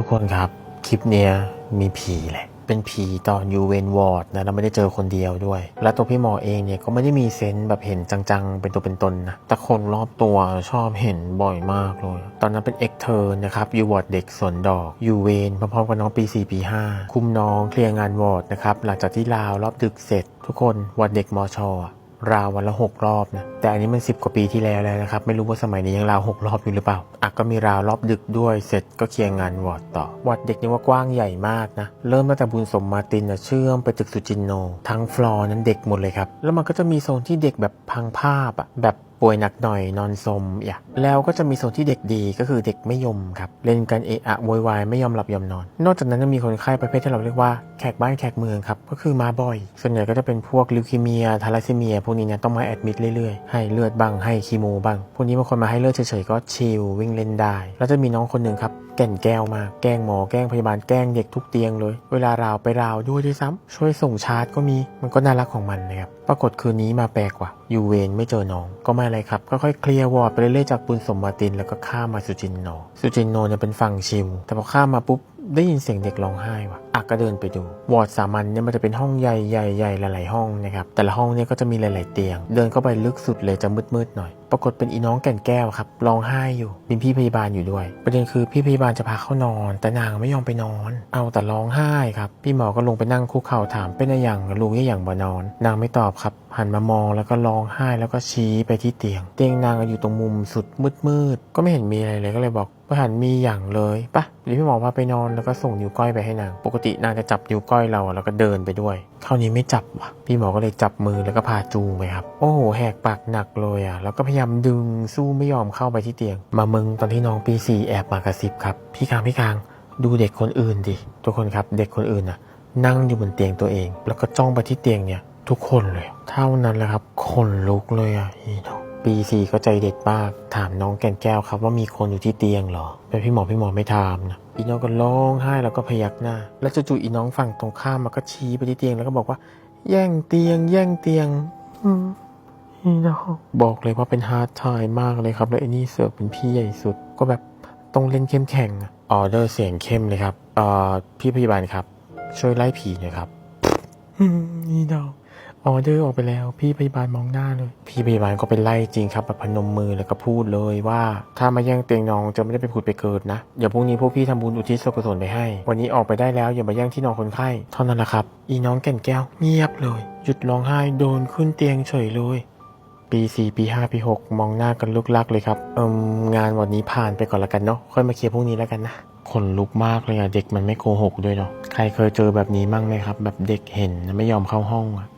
ทุกคนครับคลิปเนี้ยมีผีแหละ เป็นผีตอนยูเวนวอร์ดนะเราไม่ได้เจอคนเดียวด้วย และตัวพี่หมอเองเนี่ยก็ไม่ได้มีเซนส์แบบเห็นจังๆ เป็นตัวเป็นตนนะ แต่คนรอบตัวชอบเห็นบ่อยมากเลย ตอนนั้นเป็นเอ็กเทอร์นะครับยูวอร์ดเด็กสวนดอกยูเวนพร้อมๆกับน้องปี 4 ปี 5 คุมน้องเคลียร์งานวอร์ดนะครับหลังจากที่ลาวรอบดึกเสร็จ ทุกคนวอร์ดเด็กมอชอ ราววันละหกรอบนะแต่อันนี้มันสิบกว่าปีที่แล้วแล้วนะครับ ไม่รู้ว่าสมัยนี้ยังราวหกรอบอยู่หรือเปล่าอะก็มีราวรอบดึกด้วยเสร็จก็เคลียร์งานวอร์ดต่อวอร์ดเด็กนี่ว่ากว้างใหญ่มากนะ เริ่มตั้งแต่บุญสมมาตินนะเชื่อมไปตึกสุจินโน ทั้งฟลอร์นั้นเด็กหมดเลยครับ แล้วมันก็จะมีโซนที่เด็กแบบพังภาพอะแบบ ป่วยหนักหน่อยนอนสมอย่าแล้วก็จะมีโซนที่เด็กดีก็คือเด็กไม่ยมครับเล่นกันเอะอะโวยวายไม่ยอมหลับยอมนอน นอกจากนั้นยังมีคนไข้ประเภทที่เราเรียกว่าแขกบ้านแขกเมืองครับก็คือมาบ่อย ส่วนใหญ่ก็จะเป็นพวกลิวคีเมียทาลัสซีเมีย พวกนี้เนี่ยต้องมาแอดมิดเรื่อยๆ ให้เลือดบ้างให้คีโมบ้างพวกนี้บางคนมาให้เลือดเฉยๆก็ชิลวิ่งเล่นได้ แล้วจะมีน้องคนหนึ่งครับแก่นแก้วมากแกล้งหมอแกล้งพยาบาลแกล้งเด็กทุกเตียงเลย เวลาราวไปราวด้วยด้วยซ้ำช่วยส่งชาร์จก็มีมันก็น่ารักของมันนะครับปรากฏคืนนี้มาแปลกกว่า ยูเวนไม่เจอน้อง ก็ไม่อะไรครับก็ค่อยเคลียร์วอร์ดไปเรื่อยๆจากปุนสมมาติน แล้วก็ข้ามมาสุจินโน สุจินโนเนี่ยเป็นฝั่งชิลแต่พอข้ามมาปุ๊บได้ยินเสียงเด็กร้องไห้ว่ะอะก็เดินไปดู วอร์ดสามัญเนี่ยมันจะเป็นห้องใหญ่ใหญ่ใหญ่หลาย ๆ ห้องนะครับ แต่ละห้องเนี่ยก็จะมีหลาย ๆ เตียง เดินเข้าไปลึกสุดเลยจะมืด ๆ หน่อย ปรากฏเป็นอีน้องแก่นแก้วครับร้องไห้อยู่ มีพี่พยาบาลอยู่ด้วย ประเด็นคือพี่พยาบาลจะพาเข้านอน แต่นางไม่ยอมไปนอน เอาแต่ร้องไห้ครับ พี่หมอก็ลงไปนั่งคุกเข่าถามเป็นอะไรอย่างลุงยี่อย่างบ่นอน นางไม่ตอบครับ หันมามองแล้วก็ร้องไห้แล้วก็ชี้ไปที่เตียง เตียงนางอยู่ตรงมุมสุดมืดๆก็ไม่เห็นมีอะไรเลยก็เลยบอกว่าหันมีอย่างเลยปะเดี๋ยวพี่หมอพาไปนอนแล้วก็ส่งนิ้วก้อยไปให้นาง ปกตินางจะจับนิ้วก้อยเราแล้วก็เดินไปด้วยคราวนี้ไม่จับว่ะ พี่หมอก็เลยจับมือแล้วก็พาจูงไปครับ โอ้โหแหกปากหนักเลยอะ แล้วก็พยายามดึงสู้ไม่ยอมเข้าไปที่เตียง มามึงตอนที่น้องปีสี่แอบมากระซิบครับ พี่คางพี่คางดูเด็กคนอื่นดิ ทุกคนครับเด็กคนอื่นน่ะนั่งอยู่บนเตียงตัวเอง แล้วก็จ้องไปที่เตียงเนี่ย ทุกคนเลย เท่านั้นแหละครับ คนลุกเลยอะอีน้องปีสี่ก็ใจเด็ดมาก ถามน้องแก่นแก้วครับว่ามีคนอยู่ที่เตียงเหรอแต่พี่หมอพี่หมอไม่ถามนะอีน้องก็ร้องไห้แล้วก็พยักหน้า แล้วจู่ๆอีน้องฝั่งตรงข้ามมันก็ชี้ไปที่เตียงแล้วก็บอกว่า แย่งเตียง แย่งเตียง อืมอีน้องบอกเลยว่าเป็นฮาร์ดไทม์มากเลยครับ แล้วไอ้นี่เสิร์ฟเป็นพี่ใหญ่สุด ก็แบบต้องเล่นเข้มแข็งออเดอร์เสียงเข้มเลยครับเอ่อพี่พยาบาลครับ ช่วยไล่ผีหน่อยครับ อืมนี่ดอก ออเดอร์ออกไปแล้ว พี่พยาบาลมองหน้าเลย พี่พยาบาลก็ไปไล่จริงครับแบบพนมมือแล้วก็พูดเลยว่า ถ้ามาแย่งเตียงน้องจะไม่ได้ไปผุดไปเกิดนะเดี๋ยวพรุ่งนี้พวกพี่ทำบุญอุทิศส่วนกุศลไปให้ วันนี้ออกไปได้แล้วอย่ามาแย่งที่นอนคนไข้เท่านั้นแหละครับ อีน้องแก่นแก้วเงียบเลย หยุดร้องไห้โดนขึ้นเตียงเฉยเลยปี4ปี5ปี6มองหน้ากันลุกลักเลยครับเอิมงานวันนี้ผ่านไปก่อนละกันเนาะค่อยมาเคลียร์พรุ่งนี้แล้วกันนะคนลุกมากเลยอะเด็กมันไม่โกหกด้วยเนาะใครเคยเจอแบบนี้มั่งไหมครับ แบบเด็กเห็นไม่ยอมเข้าห้องอะ